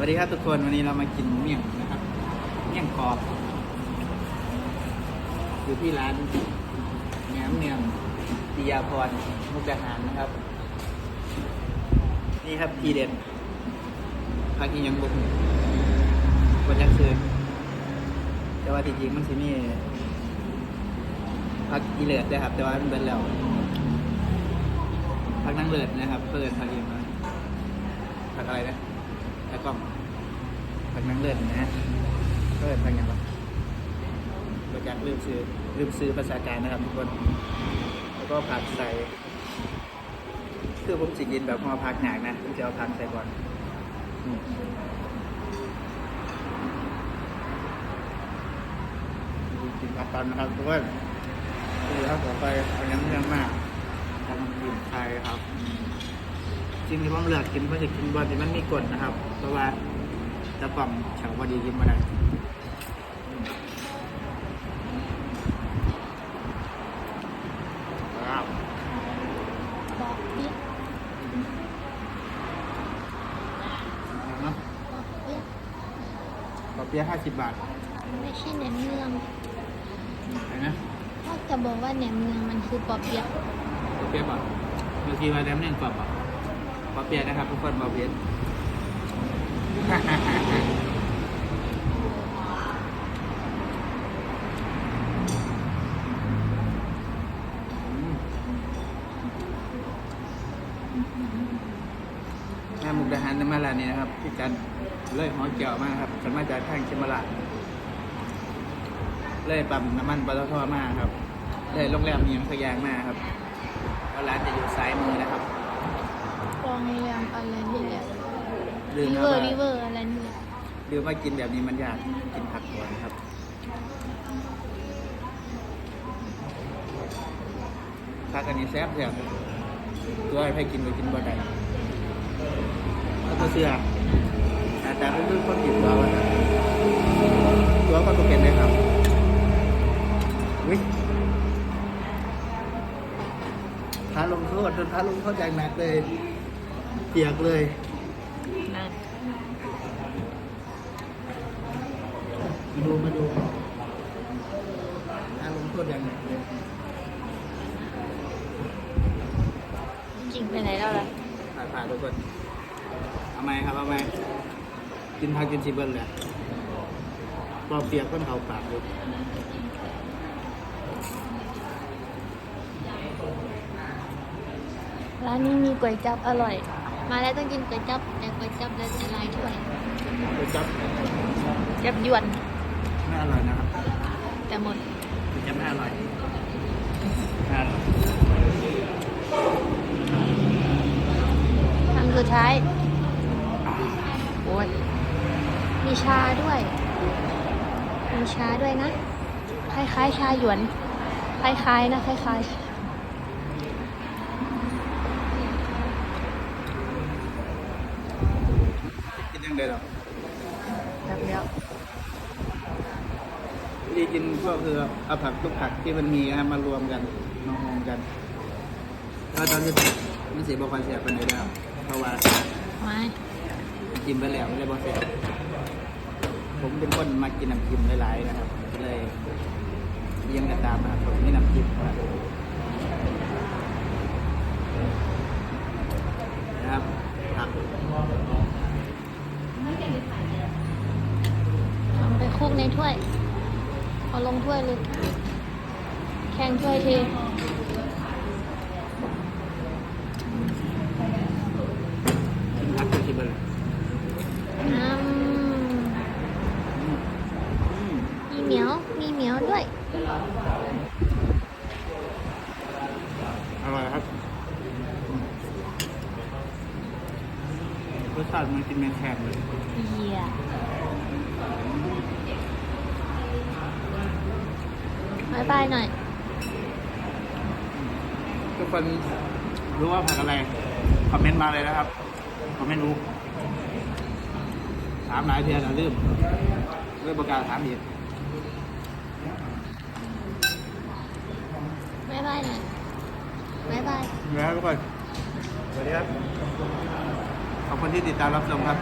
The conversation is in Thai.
วัสดีครับทุกคนวันนี้เรามากินเมี่ยงนะครับเมี่ยงกรอบอยู่ที่ร้านแหนมเนืองปิยาพรมุกดาหารนะครับ นี่ครับทีเด็ดพักกินยังบุกวันยักคืนแต่ว่าจริงๆมันสิมีพักอีเลิศด้วยครับ แต่ว่ามันเป็นแล้วพักนั่งเลิศนะครับเปิดพักเองนะพักอะไรนะ แล้วก็พักนั่งเลิศนะฮะเปิดพักยังไงประจักษ์ลืมซื้อลืมซื้อภาษากลารนะครับทุกคน แล้วก็ผักใส่คือผมสิกินแบบพอพักหนักนะผมจะเอาพักใส่ก่อนกินผักตอนนะครับทุกคนคือถ้าผมไปเอายังยังมากทำกินไทยครับ จริงที่ผมเลือกกินเพราะจะกินบอลที่มันมีกฎนะครับ เพราะว่าตะกล่องเฉาพอดีกินมาได้อืมว้าวบอกเปี๊ยกเนาะบอกเปี๊ยกต่อเปี๊ยะห้าสิบบาท ไม่ใช่แหนมเนืองไหนนะพ่อจะบอกว่าแหนมเนืองมันคือปอเปี๊ยกต่อเปี๊ยะป่ะเมื่อกี้มาแดมเนี่ยกว่าป่ะ ต่อเปียนะครับ ทุกคนบอกเปี๊ยะแม่มุกดาหารนมาลานี่นะครับพี่กันเลยหอเกี่ยวมากครับฉันมาจากทางเชียงมาลาเลยปั๊มน้ำมันปตทมากครับเลยโรงแรมเมียงพะยางมากครับแล้วร้านจะอยู่ซ้ายมือนะครับ โรงแรมอะไรนี่แหละลืมรินะเวอว่าร์ริเวอร์อะไรนี่แหละลืมว่ากินแบบนี้มันยากกินผักก่อนครับ ผักอันนี้แซ่บแซ่บตัวให้กินก็กินบ่ได้แล้วก็เสื้ออาจารย์ก็คือคนกินตัวว่านะตัวก็ตัวเป็นได้ครับวิพาลงโทษจนพาลงโทษอย่างหนักเลย เปียกเลยนั่นมาดูมาดูพาลงโทษอย่างหนักเลยจริงไปไหนแล้วล่ะถ่ายผ่านทุกคนเอาไหมครับเอาไหมกินผักกินซีเบิลเลยปอเปียกก้นเขาปากอยู่ร้านนี้มีก๋วยจั๊บอร่อย มาแล้วต้องกินก๋วยจั๊บแต่ก๋วยจั๊บแล้วจะลายถ้วยไปจับจับยวนไม่อร่อยนะครับแต่หมดไปจับไม่อร่อยไม่อร่อยครั้งสุดท้ายโอ้ยมีชาด้วย มีชาด้วยนะ คล้ายๆ ชาหยวน คล้ายๆ นะ คล้ายๆ ยังไงหรอแบบเนี้ยวิธีกินก็คือเอาผักทุกผักที่มันมีนะครับมารวมกันมาหอมกันแล้วตอนนี้มันเสียบคอนเสียเป็นไงได้เพราะว่าไม่กินไปแล้วไม่ได้บอเสียผมเป็นคนมากินน้ำจิ้มหลายๆนะครับก็เลยเยี่ยงกันตามนะครับผมนี่น้ำจิ้มครับนะครับผัก ทำไปคลุกในถ้วย เอาลง ถ้วยเลยแข่งถ้วยทีกินผักกินที่เบอร์อืมอืมมีเหมียว มีเหมียวด้วย อร่อยครับอืมรสชาติมันกินแมนแคนเลย เยี่ยายบายหน่อย ทุกคนรู้ว่าผักอะไร คอมเมนต์มาเลยนะครับ คอมเมนต์รู้ถามหลายเทียแล้วลืมเรื่องประกล้าศถามอีกบายบายหน่อยบายบายนะครับทุกคนสวัสดีครับ ขอบคุณที่ติดตามรับชมครับ